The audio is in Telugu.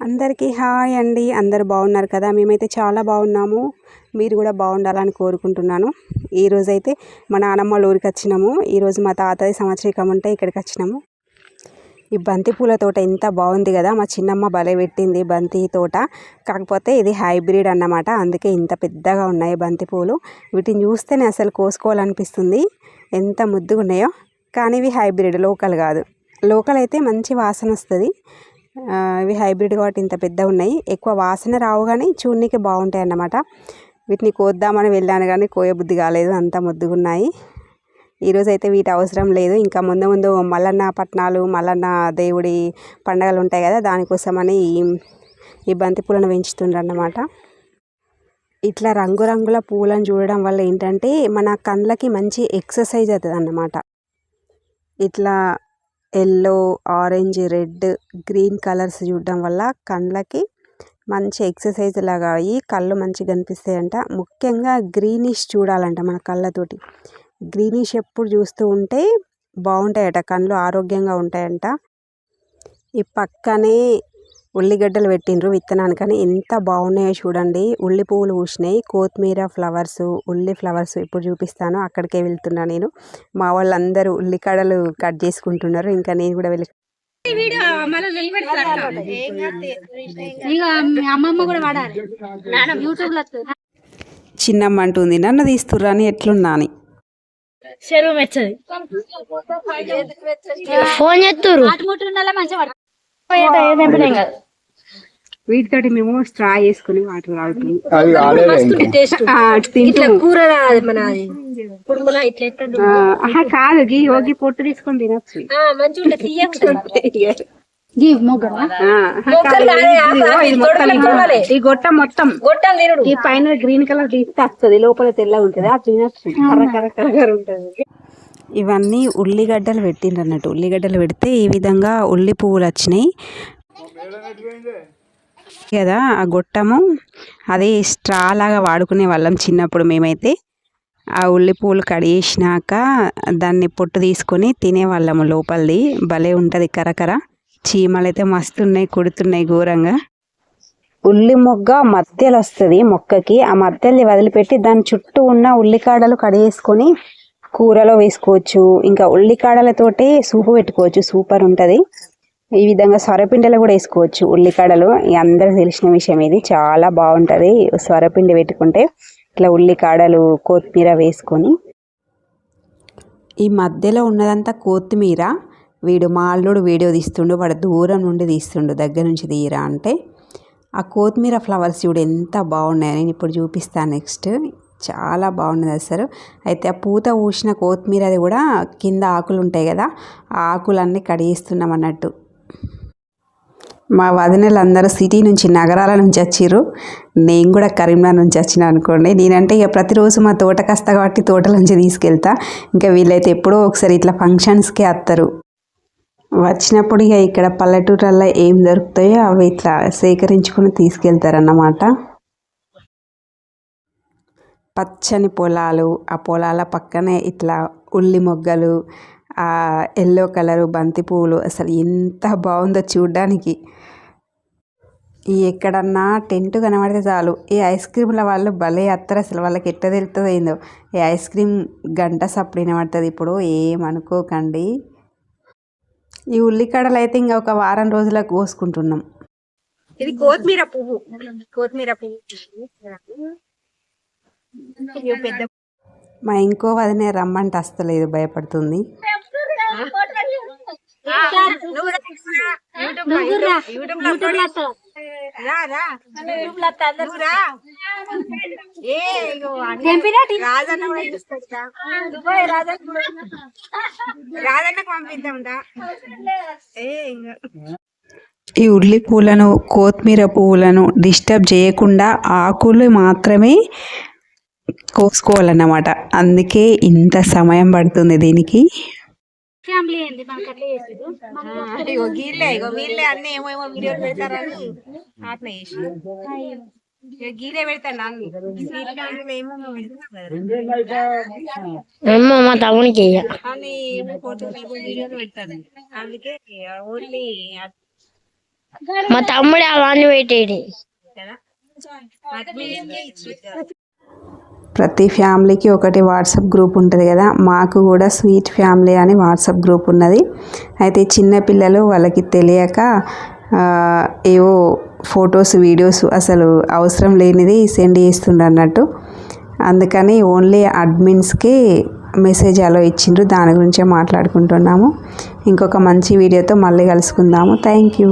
అందరికీ హాయ్ అండి. అందరు బాగున్నారు కదా? మేమైతే చాలా బాగున్నాము. మీరు కూడా బాగుండాలని కోరుకుంటున్నాను. ఈరోజైతే మా నానమ్మ ఊరికి వచ్చినాము. ఈరోజు మా తాతది సంవత్సరికం ఉంటే ఇక్కడికి వచ్చినాము. ఈ బంతి పూల తోట ఎంత బాగుంది కదా? మా చిన్నమ్మ భలే పెట్టింది బంతి తోట. కాకపోతే ఇది హైబ్రిడ్ అన్నమాట. అందుకే ఇంత పెద్దగా ఉన్నాయి బంతి పూలు. వీటిని చూస్తేనే అసలు కోసుకోవాలనిపిస్తుంది. ఎంత ముద్దుగా ఉన్నాయో కానీ ఇవి హైబ్రిడ్ లోకల్ కాదు. లోకల్ అయితే మంచి వాసన వస్తుంది. ఇవి హైబ్రిడ్ కాబట్టి ఇంత పెద్ద ఉన్నాయి. ఎక్కువ వాసన రావు కానీ చూడనీకి బాగుంటాయి అన్నమాట. వీటిని కోద్దామని వెళ్ళాను కానీ కోయబుద్ధి కాలేదు. అంత ముద్దుగున్నాయి. ఈరోజైతే ఈరోజు అయితే వీటి అవసరం లేదు. ఇంకా ముందు ముందు మల్లన్న పట్నాలు మల్లన్న దేవుడి పండగలు ఉంటాయి కదా దానికోసమని ఈ- ఈ బంతి పూలను పెంచుతుండ్రు అన్నమాట. ఇట్లా రంగురంగుల పూలను చూడడం వల్ల ఏంటంటే మన కళ్ళకి మంచి ఎక్సర్సైజ్ అవుతుంది అన్నమాట ఇట్లా yellow orange red green colours చూడడం వల్ల కళ్ళకి మంచి ఎక్సర్సైజ్ లాగా అయ్యి కళ్ళు మంచిగా కనిపిస్తాయంట. ముఖ్యంగా గ్రీనిష్ చూడాలంట మన కళ్ళతోటి. గ్రీనిష్ ఎప్పుడు చూస్తూ ఉంటే బాగుంటాయట కళ్ళు ఆరోగ్యంగా ఉంటాయంట. ఈ పక్కనే ఉల్లిగడ్డలు పెట్టిండ్రు విత్తనానికని ఎంత బాగున్నాయో చూడండి. ఉల్లి పువ్వులు పూసినాయి. కొత్తిమీర ఫ్లవర్స్ ఉల్లి ఫ్లవర్స్ ఇప్పుడు చూపిస్తాను అక్కడికే వెళ్తున్నా నేను. మా వాళ్ళందరూ ఉల్లికాడలు కట్ చేసుకుంటున్నారు. ఇంకా నేను కూడా వెళ్ళి అమ్మమ్మ కూడా వాడాలి యూట్యూబ్లో వస్తుంది. చిన్నమ్మ అంటుంది నన్ను తీస్తుర్రా అని ఎట్లున్నా అని. ఫోన్ చేస్తురు వీటితోటి మేము స్ట్రా చేసుకుని వాటర్ ఎట్లా కాదు గీ యోగి పొట్టు తీసుకొని తినచ్చు. ఆ, ఈ గొట్ట మొత్తం. ఈ పైన గ్రీన్ కలర్ తీస్తే వస్తుంది లోపల తెల్లగా ఉంటుంది అది తినచ్చు. కర్ర కర్ర కర్ర ఉంటుంది. ఇవన్నీ ఉల్లిగడ్డలు పెట్టిండ్రు అన్నట్టు ఉల్లిగడ్డలు పెడితే ఈ విధంగా ఉల్లి పువ్వులు వచ్చినాయి. కదా ఆ గొట్టము అది స్ట్రా లాగా వాడుకునే వాళ్ళం చిన్నప్పుడు మేమైతే. ఆ ఉల్లి పువ్వులు కడిగేసినాక దాన్ని పొట్టు తీసుకొని తినేవాళ్ళము లోపలిది. భలే ఉంటుంది కరకర. చీమలు అయితే మస్తున్నాయి కుడుతున్నాయి ఘోరంగా. ఉల్లి మొగ్గ మధ్యలో వస్తుంది మొక్కకి. ఆ మధ్యలో వదిలిపెట్టి దాని చుట్టూ ఉన్న ఉల్లికాడలు కడిగేసుకొని కూరలో వేసుకోవచ్చు ఇంకా ఉల్లికాడలతోటి సూపు పెట్టుకోవచ్చు సూపర్ ఉంటుంది. ఈ విధంగా సొరపిండిలో కూడా వేసుకోవచ్చు ఉల్లికాడలు. ఈ అందరికి తెలిసిన విషయం ఇది. చాలా బాగుంటుంది సొరపిండి పెట్టుకుంటే. ఇట్లా ఉల్లికాడలు కొత్తిమీర వేసుకొని. ఈ మధ్యలో ఉన్నదంతా కొత్తిమీర. వీడు మా అల్లుడు వీడియో తీస్తుండు వాడు దూరం నుండి తీస్తుండు దగ్గర నుంచి తీయరా అంటే. ఆ కొత్తిమీర ఫ్లవర్స్ చూడు ఎంత బాగున్నాయని నేను ఇప్పుడు చూపిస్తాను నెక్స్ట్. చాలా బాగున్నది అసలు అయితే ఆ పూత ఊసిన కొత్తిమీర అది కూడా కింద ఆకులు ఉంటాయి కదా ఆ ఆకులన్నీ కడిగిస్తున్నాం అన్నట్టు. మా వదినలు అందరూ సిటీ నుంచి నగరాల నుంచి వచ్చిర్రు. నేను కూడా కరీంనగర్ నుంచి వచ్చిన అనుకోండి. నేనంటే ఇక ప్రతిరోజు మా తోట కాస్త కాబట్టి తోటల నుంచి తీసుకెళ్తా. ఇంకా వీళ్ళైతే ఎప్పుడో ఒకసారి ఇట్లా ఫంక్షన్స్కే వస్తారు వచ్చినప్పుడు ఇక ఇక్కడ పల్లెటూరుల్లో ఏం దొరుకుతాయో అవి ఇట్లా సేకరించుకొని తీసుకెళ్తారన్నమాట. పచ్చని పొలాలు ఆ పొలాల పక్కనే ఇట్లా ఉల్లి మొగ్గలు ఆ ఎల్లో కలరు బంతి పువ్వులు అసలు ఎంత బాగుందో చూడ్డానికి. ఈ ఎక్కడన్నా టెంట్ కనబడితే చాలు. ఈ ఐస్ క్రీమ్ల వాళ్ళు భలే అత్తరు అసలు. వాళ్ళకి ఎట్ట తెలుస్తుంది ఏందో. ఈ ఐస్ క్రీమ్ గంట సప్పుడు వినబడుతుంది ఇప్పుడు. ఏమనుకోకండి ఈ ఉల్లికాడలు అయితే ఇంకా ఒక వారం రోజులకు కోసుకుంటున్నాం. ఇది కొత్తిమీర పువ్వు. కొత్తిమీర పువ్వు. పెద్ద మా ఇంకో వదినే రమ్మంటే అస్తలేదు భయపడుతుంది. రాజన్నకు ఈ ఉల్లి పూలను కొత్తిమీర పువ్వులను డిస్టర్బ్ చేయకుండా ఆకులు మాత్రమే కోసుకోవాలన్నమాట. అందుకే ఇంత సమయం పడుతుంది దీనికి. ఫ్యామిలీ ఏంది? మనకు అట్లా చేసేది ఇగో గీళ్ళే ఇగో వీళ్ళే అన్ని ఏమో ఏమో వీడియోలు పెడతారని అట్లా చేసి ఇక గీలే పెడతాను అన్ని. వీళ్ళకి ఏమో పెడతారు కదా. అమ్మ మా తమ్మునికి అన్ని ఏమో ఫోటోలు ఏమో వీడియోలు పెడతారు. అందుకే ఓన్లీ మా తమ్ముడు అవన్నీ పెట్టేది. కదా? అడ్మిన్స్కే ఇచ్చి ప్రతి ఫ్యామిలీకి ఒకటి వాట్సాప్ గ్రూప్ ఉంటుంది కదా మాకు కూడా స్వీట్ ఫ్యామిలీ అని వాట్సాప్ గ్రూప్ ఉన్నది. అయితే చిన్నపిల్లలు వాళ్ళకి తెలియక ఏవో ఫొటోస్ వీడియోస్ అసలు అవసరం లేనిది సెండ్ చేస్తుండ అన్నట్టు. అందుకని ఓన్లీ అడ్మిన్స్కి మెసేజ్ అలో ఇచ్చిండ్రు. దాని గురించే మాట్లాడుకుంటున్నాము. ఇంకొక మంచి వీడియోతో మళ్ళీ కలుసుకుందాము. Thank you.